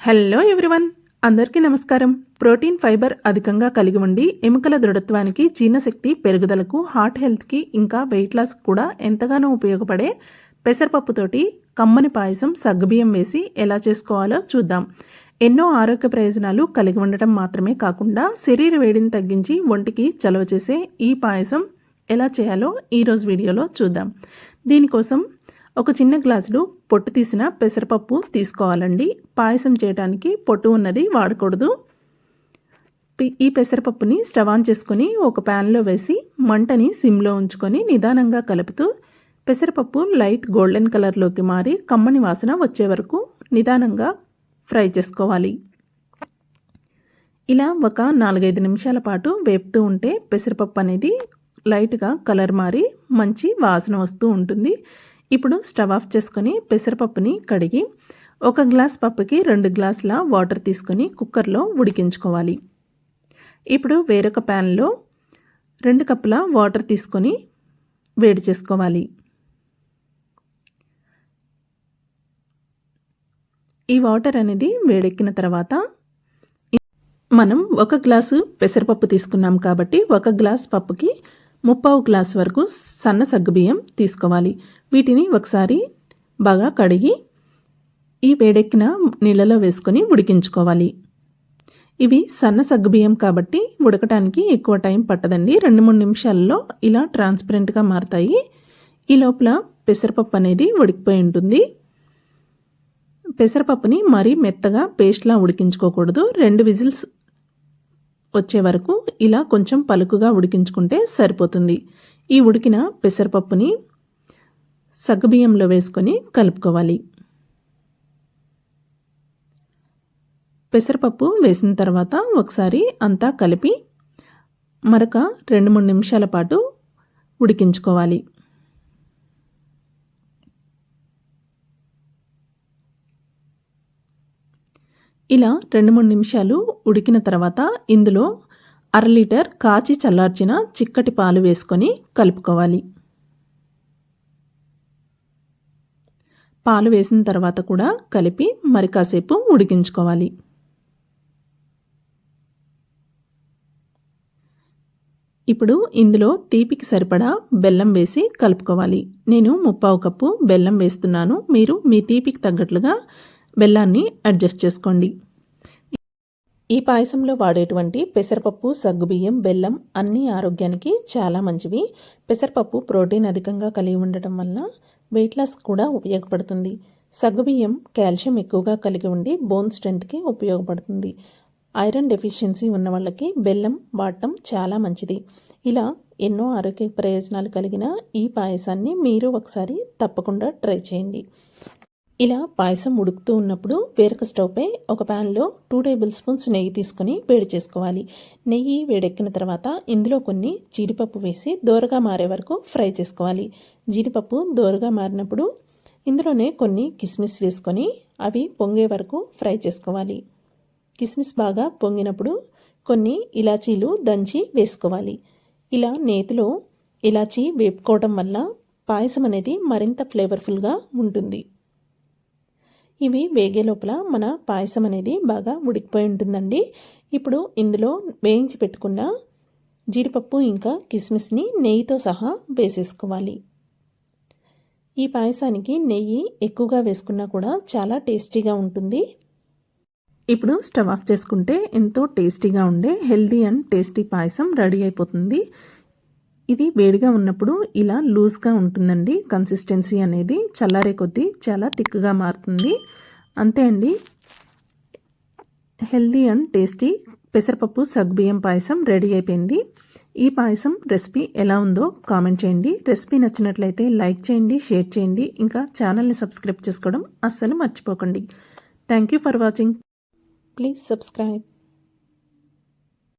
Hello everyone అందరికీ నమస్కారం. Protein fibre అధికంగా కలిగి ఉండి ఎముకల దృఢత్వానికి జీర్ణశక్తి పెరుగుదలకు హార్ట్ హెల్త్కి ఇంకా వెయిట్ లాస్ కూడా ఎంతగానో ఉపయోగపడే పెసరపప్పుతోటి కమ్మని పాయసం సగ్గుబియ్యం వేసి ఎలా చేసుకోవాలో చూద్దాం. ఎన్నో ఆరోగ్య ప్రయోజనాలు కలిగి ఉండటం మాత్రమే కాకుండా శరీర వేడిని తగ్గించి ఒంటికి చలవ చేసే ఈ పాయసం ఎలా చేయాలో ఈరోజు వీడియోలో చూద్దాం. దీనికోసం ఒక చిన్న గ్లాసులో పొట్టు తీసిన పెసరపప్పు తీసుకోవాలండి. పాయసం చేయడానికి పొట్టు ఉన్నది వాడకూడదు. ఈ పెసరపప్పుని స్టవ్ ఆన్ చేసుకొని ఒక ప్యాన్లో వేసి మంటని సిమ్లో ఉంచుకొని నిదానంగా కలుపుతూ పెసరపప్పు లైట్ గోల్డెన్ కలర్లోకి మారి కమ్మని వాసన వచ్చే వరకు నిదానంగా ఫ్రై చేసుకోవాలి. ఇలా ఒక నాలుగైదు నిమిషాల పాటు వేపుతూ ఉంటే పెసరపప్పు అనేది లైట్గా కలర్ మారి మంచి వాసన వస్తూ ఉంటుంది. ఇప్పుడు స్టవ్ ఆఫ్ చేసుకొని పెసరపప్పుని కడిగి ఒక గ్లాస్ పప్పుకి రెండు గ్లాసుల వాటర్ తీసుకొని కుక్కర్లో ఉడికించుకోవాలి. ఇప్పుడు వేరొక ప్యాన్లో రెండు కప్పుల వాటర్ తీసుకొని వేడి చేసుకోవాలి. ఈ వాటర్ అనేది వేడెక్కిన తర్వాత మనం ఒక గ్లాసు పెసరపప్పు తీసుకున్నాం కాబట్టి ఒక గ్లాస్ పప్పుకి ముప్పావు గ్లాస్ వరకు సన్న సగ్గుబియ్యం తీసుకోవాలి. వీటిని ఒకసారి బాగా కడిగి ఈ వేడెక్కిన నీళ్ళలో వేసుకొని ఉడికించుకోవాలి. ఇవి సన్న సగ్గుబియ్యం కాబట్టి ఉడకటానికి ఎక్కువ టైం పట్టదండి. రెండు మూడు నిమిషాల్లో ఇలా ట్రాన్స్పరెంట్గా మారుతాయి. ఈ లోపల పెసరపప్పు అనేది ఉడికిపోయి ఉంటుంది. పెసరపప్పుని మరీ మెత్తగా పేస్ట్లా ఉడికించుకోకూడదు. రెండు విజిల్స్ వచ్చే వరకు ఇలా కొంచెం పలుకుగా ఉడికించుకుంటే సరిపోతుంది. ఈ ఉడికిన పెసరపప్పుని సగ్గుబియ్యంలో వేసుకొని కలుపుకోవాలి. పెసరపప్పు వేసిన తర్వాత ఒకసారి అంతా కలిపి మరొక రెండు మూడు నిమిషాల పాటు ఉడికించుకోవాలి. ఇలా రెండు మూడు నిమిషాలు ఉడికిన తర్వాత ఇందులో అర లీటర్ కాచి చల్లార్చిన చిక్కటి పాలు వేసుకొని కలుపుకోవాలి. పాలు వేసిన తర్వాత కూడా కలిపి మరి కాసేపు ఉడికించుకోవాలి. ఇప్పుడు ఇందులో తీపికి సరిపడా బెల్లం వేసి కలుపుకోవాలి. నేను ముప్పావు కప్పు బెల్లం వేస్తున్నాను. మీరు మీ తీపికి తగ్గట్లుగా బెల్లాన్ని అడ్జస్ట్ చేసుకోండి. ఈ పాయసంలో వాడేటువంటి పెసరపప్పు సగ్గుబియ్యం బెల్లం అన్ని ఆరోగ్యానికి చాలా మంచివి. పెసరపప్పు ప్రోటీన్ అధికంగా కలిగి ఉండటం వల్ల వెయిట్ లాస్ కూడా ఉపయోగపడుతుంది. సగ్గుబియ్యం కాల్షియం ఎక్కువగా కలిగి ఉండి బోన్ స్ట్రెంత్కి ఉపయోగపడుతుంది. ఐరన్ డెఫిషియన్సీ ఉన్న వాళ్ళకి బెల్లం వాడటం చాలా మంచిది. ఇలా ఎన్నో ఆరోగ్య ప్రయోజనాలు కలిగిన ఈ పాయసాన్ని మీరు ఒకసారి తప్పకుండా ట్రై చేయండి. ఇలా పాయసం ఉడుకుతూ ఉన్నప్పుడు వేరొక స్టవ్పై ఒక ప్యాన్లో టూ టేబుల్ స్పూన్స్ నెయ్యి తీసుకొని వేడి చేసుకోవాలి. నెయ్యి వేడెక్కిన తర్వాత ఇందులో కొన్ని జీడిపప్పు వేసి దోరగా మారే వరకు ఫ్రై చేసుకోవాలి. జీడిపప్పు దోరగా మారినప్పుడు ఇందులోనే కొన్ని కిస్మిస్ వేసుకొని అవి పొంగే వరకు ఫ్రై చేసుకోవాలి. కిస్మిస్ బాగా పొంగినప్పుడు కొన్ని ఇలాచీలు దంచి వేసుకోవాలి. ఇలా నేతిలో ఇలాచీ వేపుకోవడం వల్ల పాయసం అనేది మరింత ఫ్లేవర్ఫుల్గా ఉంటుంది. ఇవి వేగే లోపల మన పాయసం అనేది బాగా ఉడికిపోయి ఉంటుందండి. ఇప్పుడు ఇందులో వేయించి పెట్టుకున్న జీడిపప్పు ఇంకా కిస్మిస్ని నెయ్యితో సహా వేసేసుకోవాలి. ఈ పాయసానికి నెయ్యి ఎక్కువగా వేసుకున్నా కూడా చాలా టేస్టీగా ఉంటుంది. ఇప్పుడు స్టవ్ ఆఫ్ చేసుకుంటే ఎంతో టేస్టీగా ఉండే healthy and tasty payasam ready అయిపోతుంది. ఇది వేడిగా ఉన్నప్పుడు ఇలా లూజ్గా ఉంటుందండి. కన్సిస్టెన్సీ అనేది చల్లారే కొద్దీ చాలా థిక్గా మారుతుంది. అంతే అండి. హెల్దీ అండ్ టేస్టీ పెసరపప్పు సగ్బియ్యం పాయసం రెడీ అయిపోయింది. ఈ పాయసం రెసిపీ ఎలా ఉందో కామెంట్ చేయండి. రెసిపీ నచ్చినట్లయితే లైక్ చేయండి షేర్ చేయండి. ఇంకా ఛానల్ని సబ్స్క్రైబ్ చేసుకోవడం అస్సలు మర్చిపోకండి. Thank you for watching. Please subscribe.